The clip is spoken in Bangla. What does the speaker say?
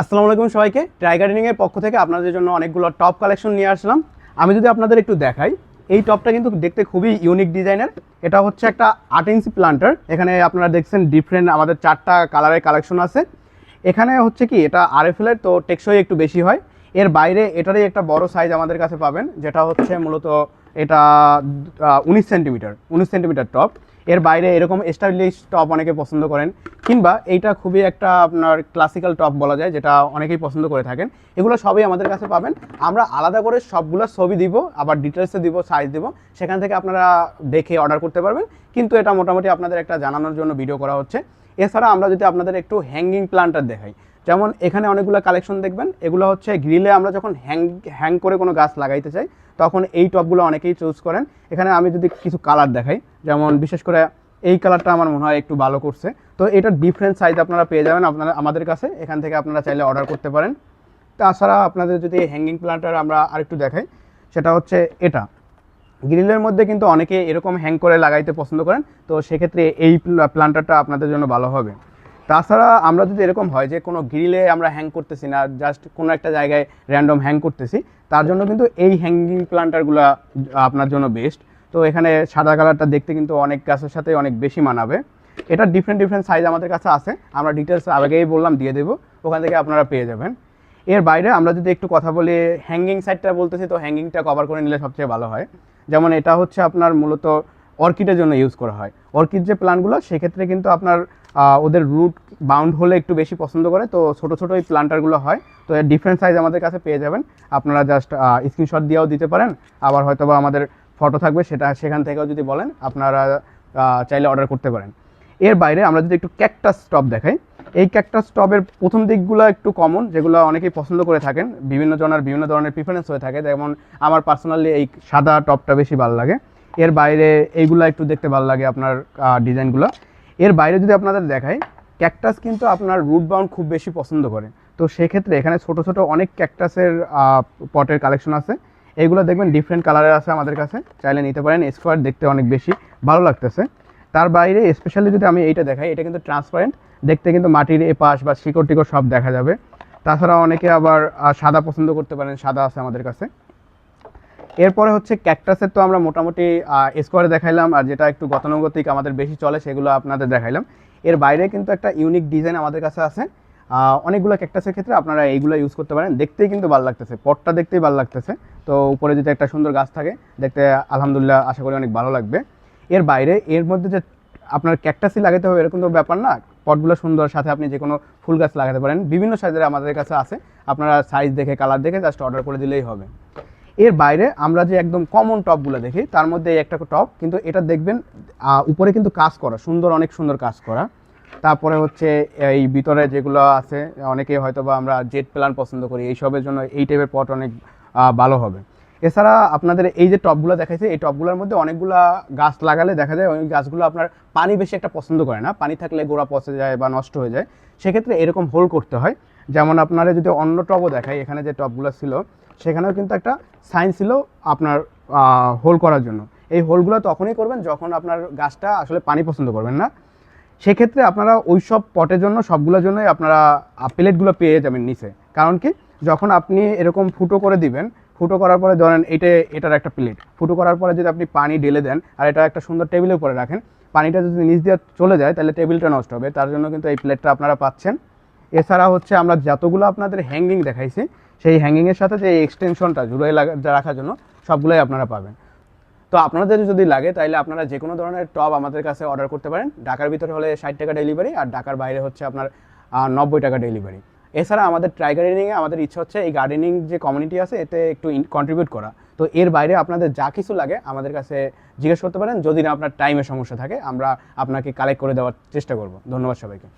আসসালামু আলাইকুম সবাইকে। ট্রাই গার্ডেনিংয়ের পক্ষ থেকে আপনাদের জন্য অনেকগুলো টপ কালেকশন নিয়ে আসলাম। আমি যদি আপনাদের একটু দেখাই, এই টপটা কিন্তু দেখতে খুবই ইউনিক ডিজাইনের এটা হচ্ছে একটা আট ইঞ্চি প্লান্টার এখানে আপনারা দেখছেন ডিফারেন্ট আমাদের চারটা কালারের কালেকশন আছে। এখানে হচ্ছে কি, এটা আরএফএলের তো টেকসই একটু বেশি হয়। এর বাইরে এটারই একটা বড় সাইজ আমাদের কাছে পাবেন, যেটা হচ্ছে মূলত এটা উনিশ সেন্টিমিটার উনিশ সেন্টিমিটার টপ এর বাইরে এরকম স্টাইলিশ টপ অনেকে পছন্দ করেন, কিংবা এইটা খুবই একটা আপনার ক্লাসিক্যাল টপ বলা যায়, যেটা অনেকেই পছন্দ করে থাকেন। এগুলো সবই আমাদের কাছে পাবেন। আমরা আলাদা করে সবগুলো ছবি দিব, আবার ডিটেলসে দিব সাইজ দিব, সেখান থেকে আপনারা দেখে অর্ডার করতে পারবেন। কিন্তু এটা মোটামুটি আপনাদের একটা জানানোর জন্য ভিডিও করা হচ্ছে। এছাড়া আমরা যদি আপনাদের একটু হ্যাঙ্গিং প্ল্যান্টার দেখাই, যেমন এখানে অনেকগুলো কালেকশন দেখবেন। এগুলো হচ্ছে গ্রিলে আমরা যখন হ্যাং হ্যাং করে কোনো গাছ লাগাইতে চাই তখন এই টপগুলো অনেকেই চুজ করেন। এখানে আমি যদি কিছু কালার দেখাই, যেমন বিশেষ করে এই কালারটা আমার মনে হয় একটু ভালো করছে। তো এটার ডিফারেন্ট সাইজ আপনারা পেয়ে যাবেন। আপনারা, আমাদের কাছে, এখান থেকে আপনারা চাইলে অর্ডার করতে পারেন। তাছাড়া আপনাদের যদি হ্যাঙ্গিং প্লান্টার আমরা আরেকটু দেখাই, সেটা হচ্ছে এটা। গ্রিলের মধ্যে কিন্তু অনেকে এরকম হ্যাং করে লাগাইতে পছন্দ করেন। তো সেক্ষেত্রে এই প্লান্টারটা আপনাদের জন্য ভালো হবে। তাছাড়া আমরা যদি এরকম হয় যে কোনো গ্রিলে আমরা হ্যাং করতেছি না জাস্ট কোনো একটা জায়গায় র্যান্ডম হ্যাং করতেছি, তার জন্য কিন্তু এই হ্যাঙ্গিং প্লান্টারগুলো আপনার জন্য বেস্ট তো এখানে সাদা কালারটা দেখতে কিন্তু অনেক গাছের সাথে অনেক বেশি মানাবে। এটা ডিফারেন্ট ডিফারেন্ট সাইজ আমাদের কাছে আছে। আমরা ডিটেলস আগেই বললাম, দিয়ে দেবো। ওখান থেকে আপনারা পেয়ে যাবেন। এর বাইরে আমরা যদি একটু কথা বলি হ্যাঙ্গিং সাইডটা বলতেছি, তো হ্যাঙ্গিংটা কভার করে নিলে সবচেয়ে ভালো হয়। যেমন এটা হচ্ছে আপনার মূলত অর্কিডের জন্য ইউজ করা হয়। অর্কিড যে প্লান্টগুলো সেক্ষেত্রে কিন্তু আপনার ওদের রুট বাউন্ড হলে একটু বেশি পছন্দ করে। তো ছোটো ছোটো এই প্লান্টারগুলো হয়। তো এর ডিফারেন্ট সাইজ আমাদের কাছে পেয়ে যাবেন। আপনারা জাস্ট স্ক্রিনশট দিয়েও দিতে পারেন। আবার হয়তো বা আমাদের ফটো থাকবে, সেটা সেখান থেকেও যদি বলেন, আপনারা চাইলে অর্ডার করতে পারেন। এর বাইরে আমরা যদি একটু ক্যাকটাস স্টপ দেখাই। এই ক্যাকটাস স্টপের প্রথম দিকগুলো একটু কমন যেগুলো অনেকেই পছন্দ করে থাকেন। বিভিন্ন জনের বিভিন্ন ধরনের প্রিফারেন্স হয়ে থাকে। যেমন আমার পার্সোনালি এই সাদা টপটা বেশি ভালো লাগে। এর বাইরে এইগুলো একটু দেখতে ভালো লাগে আপনার ডিজাইনগুলো। এর বাইরে যদি আপনাদের দেখাই ক্যাকটাস কিন্তু আপনার রুট বাউন্ড খুব বেশি পছন্দ করে। তো সেক্ষেত্রে এখানে ছোট ছোট অনেক ক্যাকটাসের পটের কালেকশন আছে। এইগুলো দেখবেন ডিফারেন্ট কালারের আছে আমাদের কাছে। চাইলে নিতে পারেন স্কোয়ার দেখতে অনেক বেশি, ভালো লাগতেছে। তার বাইরে স্পেশালি যদি আমি এইটা দেখাই, এটা কিন্তু ট্রান্সপারেন্ট দেখতে কিন্তু মাটির এপাশ বা শিকড় টিকড় সব দেখা যাবে। তাছাড়া অনেকে আবার সাদা পছন্দ করতে পারেন, সাদা আছে আমাদের কাছে। এরপরে হচ্ছে ক্যাকটাসের তো আমরা মোটামুটি স্কোয়ারে দেখাইলাম আর যেটা একটু গতানুগতিক আমাদের বেশি চলে সেগুলো আপনাদের দেখাইলাম। এর বাইরে কিন্তু একটা ইউনিক ডিজাইন আমাদের কাছে আছে। অনেকগুলো ক্যাকটাসের ক্ষেত্রে আপনারা এইগুলো ইউজ করতে পারেন। দেখতেই কিন্তু ভালো লাগতেছে পটটা দেখতেই ভালো লাগতেছে। তো উপরে যদি একটা সুন্দর গাছ থাকে, দেখতে আলহামদুলিল্লাহ আশা করি অনেক ভালো লাগবে। এর বাইরে, এর মধ্যে যে আপনার ক্যাকটাসই লাগাতে হবে, এরকম তো ব্যাপার না। পটগুলো সুন্দর, সাথে আপনি যে কোনো ফুল গাছ লাগাতে পারেন। বিভিন্ন সাইজের আমাদের কাছে আছে। আপনারা সাইজ দেখে কালার দেখে জাস্ট অর্ডার করে দিলেই হবে। এর বাইরে আমরা যে একদম কমন টপগুলো দেখি, তার মধ্যে এই একটা টপ কিন্তু এটা দেখবেন উপরে কিন্তু কাজ করা, সুন্দর, অনেক সুন্দর কাজ করা। তারপরে হচ্ছে এই ভিতরে যেগুলো আছে, অনেকে হয়তো বা আমরা জেট প্ল্যান পছন্দ করি, এইসবের জন্য এই টাইপের পট অনেক ভালো হবে। এছাড়া আপনাদের এই যে টপগুলো দেখাইছে, এই টপগুলোর মধ্যে অনেকগুলো গাছ লাগালে দেখা যায়, ওই গাছগুলো আপনার পানি বেশি একটা পছন্দ করে না, পানি থাকলে গোড়া পচে যায় বা নষ্ট হয়ে যায়। সেক্ষেত্রে এরকম হোল করতে হয়। যেমন আপনারা যদি অন্য টপও দেখাই, এখানে যে টপগুলো ছিল, সেখানেও কিন্তু একটা সাইন ছিল আপনার হোল করার জন্য। এই হোলগুলো তখনই করবেন যখন আপনার গাছটা আসলে পানি পছন্দ করবেন না। সেক্ষেত্রে আপনারা ওই সব পটের জন্য, সবগুলোর জন্যই আপনারা প্লেটগুলো পেয়ে যাবেন নিচে। কারণ কি? যখন আপনি এরকম ফুটো করে দিবেন, ফুটো করার পরে ধরেন এটা, এটার একটা প্লেট। ফুটো করার পরে যদি আপনি পানি ঢেলে দেন, আর এটা একটা সুন্দর টেবিলের উপরে রাখেন, পানিটা যদি নিচ দিয়ে চলে যায়, তাহলে টেবিলটা নষ্ট হবে। তার জন্য কিন্তু এই প্লেটটা আপনারা পাচ্ছেন। এছাড়া হচ্ছে আমরা যতগুলো আপনাদের হ্যাঙ্গিং দেখাইছি, সেই হ্যাঙ্গিংয়ের সাথে যে এক্সটেনশনটা জুড়ে রাখার জন্য সবগুলোই আপনারা পাবেন। তো আপনাদের যদি লাগে তাহলে আপনারা যে কোনো ধরনের টব আমাদের কাছে অর্ডার করতে পারেন। ঢাকার ভিতরে হলে ষাট টাকা ডেলিভারি আর ঢাকার বাইরে হচ্ছে আপনার নব্বই টাকা ডেলিভারি এছাড়া আমাদের ট্রাই গার্ডেনিংয়ে আমাদের ইচ্ছা হচ্ছে এই গার্ডেনিং যে কমিউনিটি আছে, এতে একটু কন্ট্রিবিউট করা। তো এর বাইরে আপনাদের যা কিছু লাগে আমাদের কাছে জিজ্ঞেস করতে পারেন। যদি না আপনার টাইমের সমস্যা থাকে, আমরা আপনাকে কালেক্ট করে দেওয়ার চেষ্টা করব। ধন্যবাদ সবাইকে।